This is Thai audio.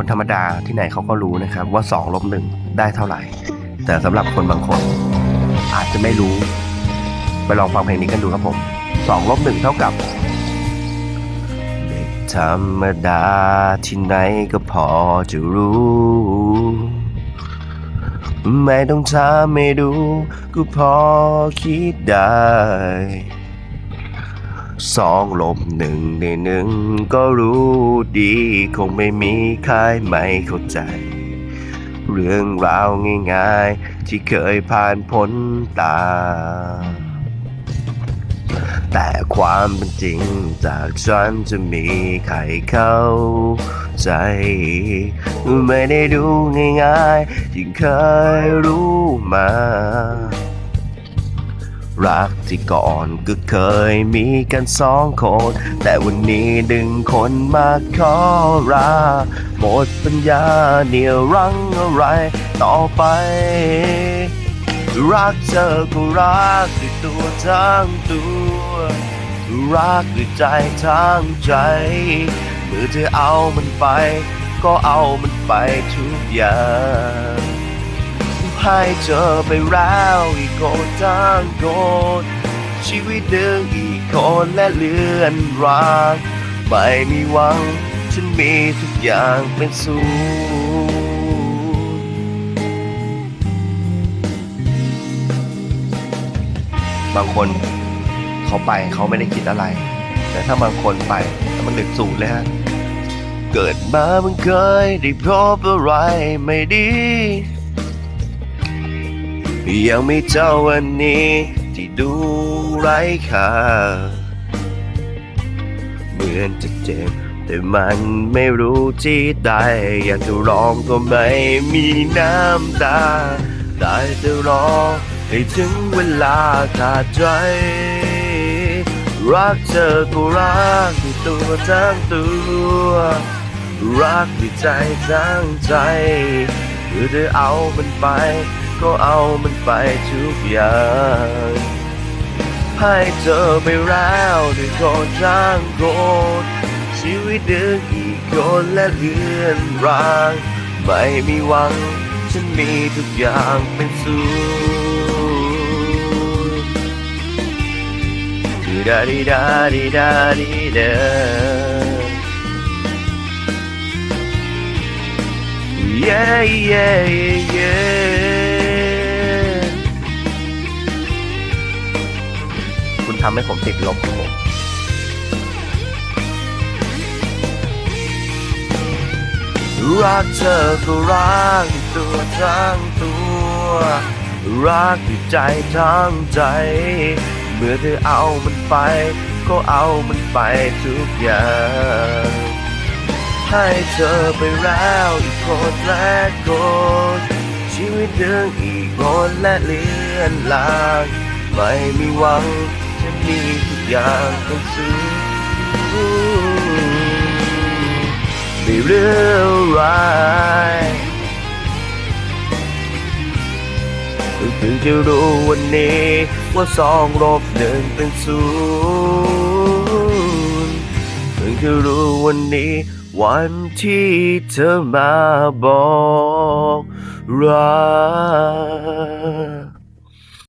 คนธรรมดาที่ไหนเขาก็รู้นะครับ ว่า2ลบหนึ่งได้เท่าไหร่ แต่สำหรับคนบางคน อาจจะไม่รู้ ไปลองฟังเพลงนี้กันดูครับผม2ลบหนึ่งเท่ากับเด็กธรรมดาที่ไหนก็พอจะรู้ ไม่ต้องถามไม่ดูก็พอคิดได้ สองลบหนึ่งในหนึ่งก็รู้ดีคงไม่มีใครไม่เข้าใจ เรื่องราวง่ายๆ ที่เคยผ่านพ้นตา แต่ความเป็นจริงจากฉันจะมีใครเข้าใจ ไม่ได้ดูง่ายๆที่เคยรู้มา รักที่ก่อนก็เคยมีกันสองคน แต่วันนี้ดึงคนมาขอราหมดปัญญาเหนี่ยวรั้งอะไรต่อไป รักเธอก็รักด้วยตัวทั้งตัว รักด้วยใจทั้งใจเมื่อเธอเอามันไป ก็เอามันไปทุกอย่าง ให้เจอไปแล้วอีกคนทั้งคนชีวิตหนึ่งอีกคนและเลื่อนรางไม่มีหวังฉันมีทุกอย่างเป็นศูนย์บางคนเขาไปเขาไม่ได้คิดอะไร แต่ถ้าบางคนไปแล้วมันเหลือศูนย์เลยฮะเกิดมาเพิ่งเคยได้พบอะไรไม่ดี ยังไม่เจ้าวันนี้ ที่ดูไร้ค่า เหมือนจะเจ็บ แต่มันไม่รู้ที่ใดอยากจะร้องก็ไม่มีน้ำตา ได้แต่รอให้ถึงเวลาขาดใจ รักเธอก็รักด้วยตัวทั้งตัว รักด้วยใจทั้งใจเพื่อจะเอามันไป ก็เอามันไปทุกอย่างให้เธอไปแล้วด้วยคนจ้างคนชีวิตเดินอีกคนและเลื่อนราง ไม่มีหวัง ฉันมีทุกอย่างเป็นศูนย์ดีดาดีดาดีดาดีดา Yeah, yeah, yeah, yeah. ำให้ผมติดลบครับผมรักเธอก็รักตัวทั้งตัว รักด้วยใจทั้งใจ เมื่อเธอเอามันไป ก็เอามันไปทุกอย่าง ให้เธอไปแล้วอีกคนและคนชีวิตเดินอีกคนและเลือนลาง ไม่มีหวัง จะมีทุกอย่างต้องซื้อไม่เรื่องร้ายเพิ่งจะรู้วันนี้ว่าสองลบหนึ่งเป็นศูนย์เพิ่งจะรู้วันนี้วันที่เธอมาบอกรัก